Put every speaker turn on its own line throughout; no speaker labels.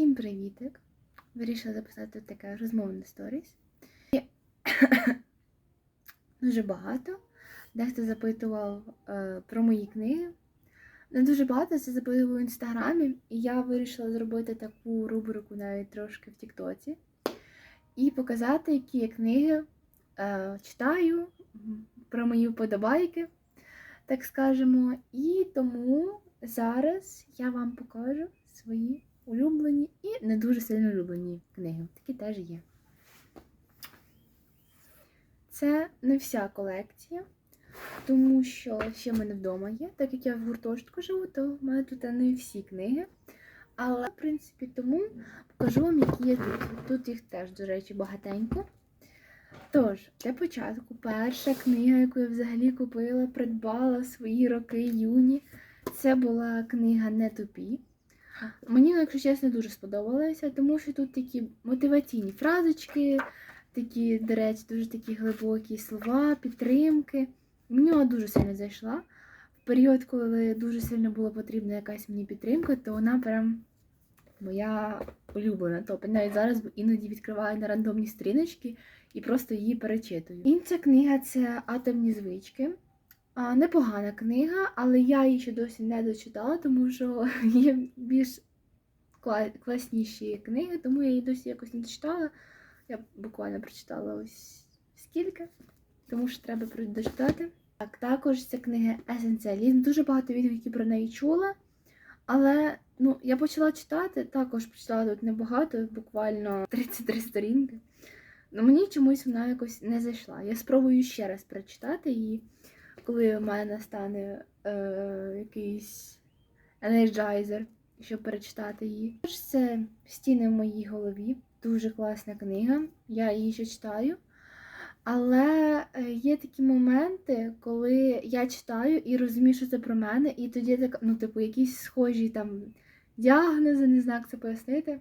Всім привітик! Вирішила записати таке розмовне сторіс. Дуже багато. Дехто запитував е, про мої книги. Не дуже багато це запитував в інстаграмі, і я вирішила зробити таку рубрику навіть трошки в Тіктоці і показати, які я книги е, читаю, про мої вподобайки, так скажемо. І тому зараз я вам покажу свої улюблені і не дуже сильно улюблені книги. Такі теж є. Це не вся колекція, тому що ще в мене вдома є. Так як я в гуртожитку живу, то в мене тут не всі книги. Але, в принципі, тому покажу вам, які є тут. Тут їх теж, до речі, багатенько. Тож, для початку, перша книга, яку я взагалі купила, придбала в свої роки юні, це була книга Не тупі. Мені, ну, якщо чесно, дуже сподобалося, тому що тут такі мотиваційні фразочки, такі, до речі, дуже такі глибокі слова, підтримки. Мені вона дуже сильно зайшла. В період, коли дуже сильно була потрібна якась мені підтримка, то вона прям моя улюблена. Тобто навіть зараз іноді відкриваю на рандомні стріночки і просто її перечитую. Інша книга це Атомні звички. Непогана книга, але я її ще досі не дочитала, тому що є більш класніші книги, тому я її досі якось не дочитала. Я буквально прочитала ось скільки, тому що треба дочитати. Так, також ця книга Есенціалізм. Дуже багато відгуків про неї чула. Але ну, я почала читати, також прочитала тут небагато, буквально 33 сторінки. Ну, мені чомусь вона якось не зайшла. Я спробую ще раз прочитати її, коли в мене стане е, якийсь енерджайзер, щоб перечитати її. Також це стіни в моїй голові. Дуже класна книга. Я її ще читаю. Але е, є такі моменти, коли я читаю і розумію, що це про мене, і тоді так, ну, типу, якісь схожі там діагнози, не знаю, як це пояснити.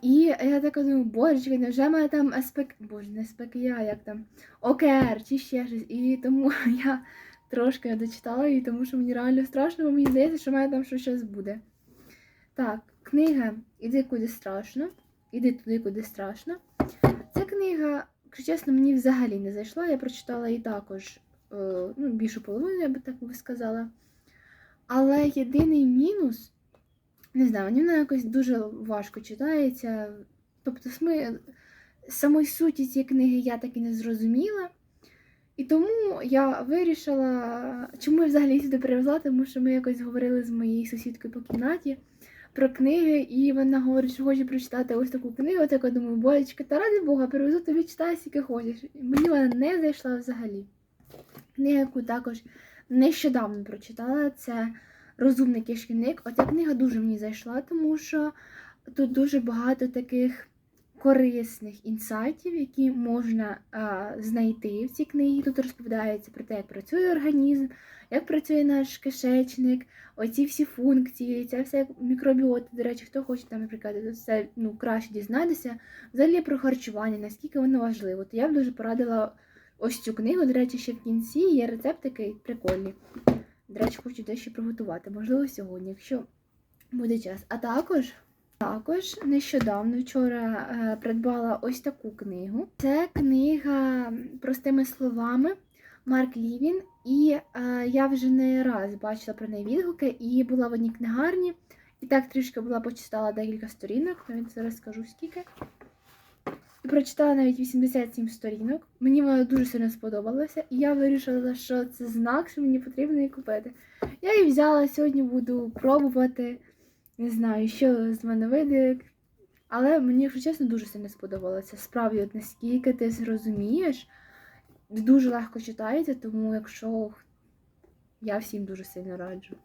І я така думаю, боже, невже мене там СПК, боже, не СПКЯ, як там ОКР чи ще щось. І тому я трошки не дочитала її, тому що мені реально страшно, бо мені здається, що в мене там щось буде. Так, книга Іди куди страшно. Іди туди, куди страшно. Ця книга, якщо чесно, мені взагалі не зайшла. Я прочитала її також е, ну, більшу половину, я би так би сказала. Але єдиний мінус, не знаю, мені вона якось дуже важко читається. Тобто, сми... самої суті цієї книги я так і не зрозуміла. І тому я вирішила, чому я взагалі сюди привезла, тому що ми якось говорили з моєю сусідкою по кімнаті про книги, і вона говорить, що хоче прочитати ось таку книгу. От я думаю, божечка, та ради Бога, привезу тобі читай, скільки хочеш. І Мені вона не зайшла взагалі. Книга, яку також нещодавно прочитала, це Розумний кишківник. Оця книга дуже мені зайшла, тому що тут дуже багато таких корисних інсайтів, які можна а, знайти в цій книгі. Тут розповідається про те, як працює організм, як працює наш кишечник, оці всі функції, ця вся мікробіота. До речі, хто хоче там, наприклад, це ну, краще дізнатися, взагалі про харчування, наскільки воно важливо. То я б дуже порадила ось цю книгу. До речі, ще в кінці є рецепт такий прикольний. До речі, хочу дещо приготувати, можливо, сьогодні, якщо буде час. А також. Також нещодавно вчора е, придбала ось таку книгу. Це книга простими словами Марк Лівін. І е, я вже не раз бачила про неї відгуки і була в одній книгарні. І так трішки була почитала декілька сторінок, навіть зараз скажу скільки. Прочитала навіть 87 сторінок. Мені вона дуже сильно сподобалася, і я вирішила, що це знак, що мені потрібно її купити. Я її взяла, сьогодні буду пробувати. Не знаю, що з мене вийде. Але мені, якщо чесно, дуже сильно сподобалося. Справді, от наскільки ти зрозумієш, дуже легко читається, тому якщо я всім дуже сильно раджу.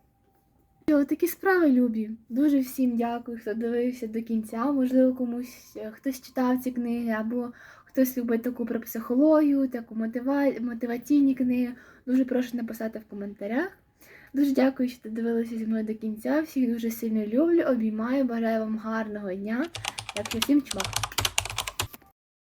Що, такі справи любі. Дуже всім дякую, хто дивився до кінця. Можливо, комусь е, хтось читав ці книги, або хтось любить таку про психологію, таку мотива... мотиваційні книги. Дуже прошу написати в коментарях. Дуже дякую, що дивилися зі мною до кінця. Всіх дуже сильно люблю, обіймаю, бажаю вам гарного дня. Дякую всім чмак.